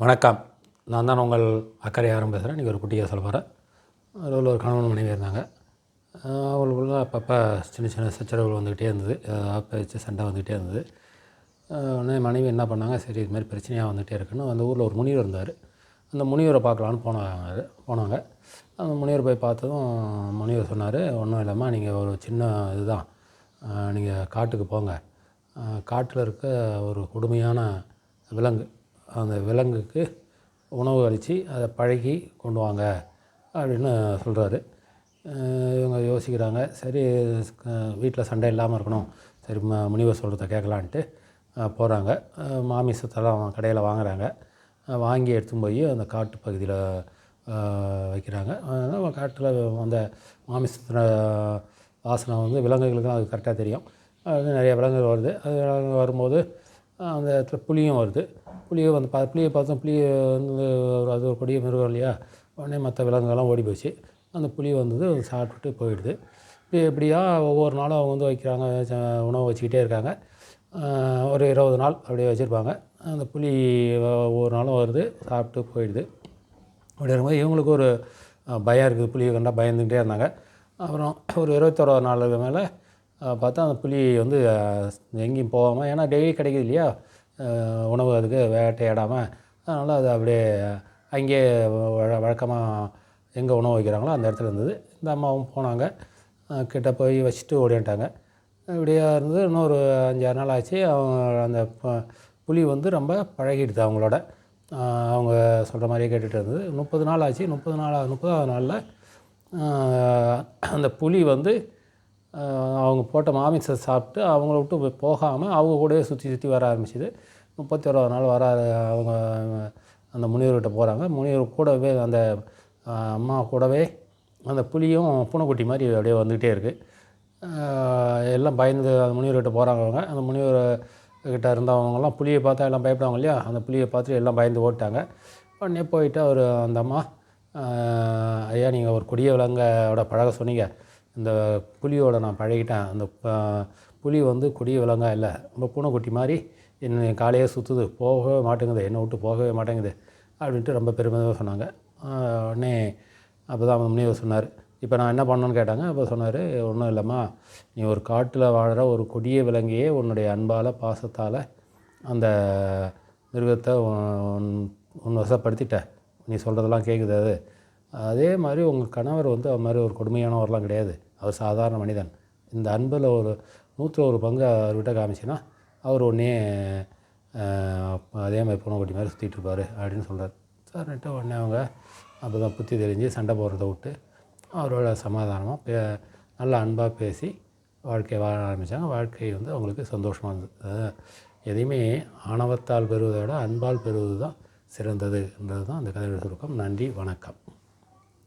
வணக்கம். நான் தான் உங்கள் அக்கறை ஆரம் பேசுகிறேன் நீங்கள் ஒரு குட்டியாக சொல்ல போகிறேன் அதில் ஒரு கணவன் மனைவி இருந்தாங்க. ஆஹ் அவங்களுக்குள்ள அப்பப்போ சின்ன சின்ன சச்சரவுகள் வந்துக்கிட்டே இருந்தது. பேச்சு சண்டை வந்துக்கிட்டே இருந்தது. உடனே மனைவி என்ன பண்ணாங்க? சரி இது மாதிரி பிரச்சனையாக வந்துகிட்டே இருக்குன்னு அந்த ஊரில் ஒரு முனிவர் இருந்தார். அந்த முனிவரை பார்க்கலான்னு போனாங்க போனாங்க. அந்த முனிவர் போய் பார்த்ததும் முனிவர் சொன்னார் ஒன்றும் இல்லாமல் நீங்கள் ஒரு சின்ன இதுதான். நீங்கள் காட்டுக்கு போங்க. காட்டில் இருக்க ஒரு கொடுமையான விலங்கு. அந்த விலங்குக்கு உணவு அளித்து அதை பழகி கொண்டு வாங்க அப்படின்னு சொல்கிறாரு. இவங்க யோசிக்கிறாங்க சரி வீட்டில் சண்டை இல்லாமல் இருக்கணும் சரி ம முனிவர் சொல்கிறத கேட்கலான்ட்டு போகிறாங்க. மாமிசத்தெல்லாம் கடையில் வாங்குறாங்க. வாங்கி எடுத்துன்னு போய் அந்த காட்டு பகுதியில் வைக்கிறாங்க. அதனால் காட்டில் அந்த மாமிசத்தின வாசனை வந்து விலங்குகளுக்கும் அது கரெக்டாக தெரியும். அது நிறைய விலங்குகள் வருது. அது விலங்குகள் வரும்போது அந்த இடத்துல புலியும் வருது. புளியை வந்து பா புளியை பார்த்தோம் புளி வந்து ஒரு அது ஒரு கொடிய மிருகம் இல்லையா? உடனே மற்ற விலங்குகள்லாம் ஓடி போச்சு. அந்த புளி வந்தது சாப்பிட்டுட்டு போயிடுது. இப்படி எப்படியா ஒவ்வொரு நாளும் அவங்க வந்து வைக்கிறாங்க ச- உணவு வச்சுக்கிட்டே இருக்காங்க. ஒரு இருபது நாள் அப்படியே வச்சுருப்பாங்க. அந்த புளி ஒவ்வொரு நாளும் வருது சாப்பிட்டு போயிடுது. அப்படி இருக்கும்போது இவங்களுக்கு ஒரு பயம் இருக்குது. புளியை கண்டா பயந்துக்கிட்டே இருந்தாங்க. அப்புறம் ஒரு இருபத்தோராவது நாளுக்கு மேலே பார்த்தா அந்த புளி வந்து எங்கேயும் போகாமல் ஏன்னா டெய்லி கிடைக்குது இல்லையா? உணவு அதுக்கு வேட்டையாடாமல் அதனால் அது அப்படியே அங்கேயே வழ வழக்கமாக எங்கே உணவு வைக்கிறாங்களோ அந்த இடத்துல இருந்தது. இந்த அம்மாவும் போனாங்க. கிட்ட போய் வச்சுட்டு ஓடிட்டாங்க இப்படியா இருந்தது. இன்னொரு அஞ்சாறு நாள் ஆச்சு. அவங்க அந்த புலி வந்து ரொம்ப பழகிடுது அவங்களோட. அவங்க சொல்கிற மாதிரியே கேட்டுகிட்டு இருந்தது. முப்பது நாள் ஆச்சு. முப்பது நாள் முப்பதாவது நாளில் அந்த புலி வந்து அவங்க போட்ட மாமிசத்தை சாப்பிட்டு அவங்கள விட்டு போகாமல் அவங்க கூடவே சுற்றி சுற்றி வர ஆரம்பிச்சிது. முப்பத்தி ஓராவது நாள் வர அவங்க அந்த முனிவர்கிட்ட போகிறாங்க முனிவர் கூடவே அந்த அம்மா கூடவே அந்த புலியும் பூனைக்குட்டி மாதிரி அப்படியே வந்துக்கிட்டே இருக்குது எல்லாம் பயந்து அந்த முனிவர்கிட்ட போகிறாங்க அவங்க. அந்த முனிவர் கிட்ட இருந்தவங்கலாம் புளியை பார்த்தா எல்லாம் பயப்படுவாங்க இல்லையா? அந்த புலியை பார்த்துட்டு எல்லாம் பயந்து ஓட்டாங்க உடனே போயிட்டு அவர் அந்த அம்மா ஐயா நீங்கள் ஒரு கொடிய விலங்கோட பழக சொன்னீங்க. இந்த புலியோட நான் பழகிட்டேன். அந்த புலி வந்து கொடிய விலங்காக இல்லை. ரொம்ப பூனைக்குட்டி மாதிரி என்ன காலையே சுற்றுது போகவே மாட்டேங்குது. என்னை விட்டு போகவே மாட்டேங்குது அப்படின்ட்டு ரொம்ப பெருமையாக சொன்னாங்க. உடனே அப்போ தான் அவன் முனிவர் சொன்னார். இப்போ நான் என்ன பண்ணணும்னு கேட்டாங்க. அப்போ சொன்னார் ஒன்றும் இல்லைம்மா. நீ ஒரு காட்டில் வாழ்கிற ஒரு கொடிய விலங்கையே உன்னுடைய அன்பால் பாசத்தால் அந்த மிருகத்தை உன் வசப்படுத்திட்ட. நீ சொல்கிறதெல்லாம் கேட்குது அது. அதே மாதிரி உங்கள் கணவர் வந்து அது மாதிரி ஒரு கொடுமையானவரெலாம் கிடையாது. அவர் சாதாரண மனிதன். இந்த அன்பில் ஒரு நூற்றில் ஒரு பங்கு அவர்கிட்ட காமிச்சின்னா அவர் உடனே அதே மாதிரி பூனைக்குட்டி மாதிரி சுற்றிட்டு இருப்பார் அப்படின்னு சொல்கிறார் சரின்ட்டு உடனே அவங்க அப்போ தான் புத்தி தெரிஞ்சு சண்டை போடுறத விட்டு அவரோட சமாதானமாக பே நல்ல அன்பாக பேசி வாழ்க்கையை வாழ ஆரம்பித்தாங்க வாழ்க்கை வந்து அவங்களுக்கு சந்தோஷமாக இருந்தது. எதையுமே ஆணவத்தால் பெறுவதை விட அன்பால் பெறுவது தான் சிறந்ததுன்றது தான் அந்த கதையோட சுருக்கம். நன்றி வணக்கம்.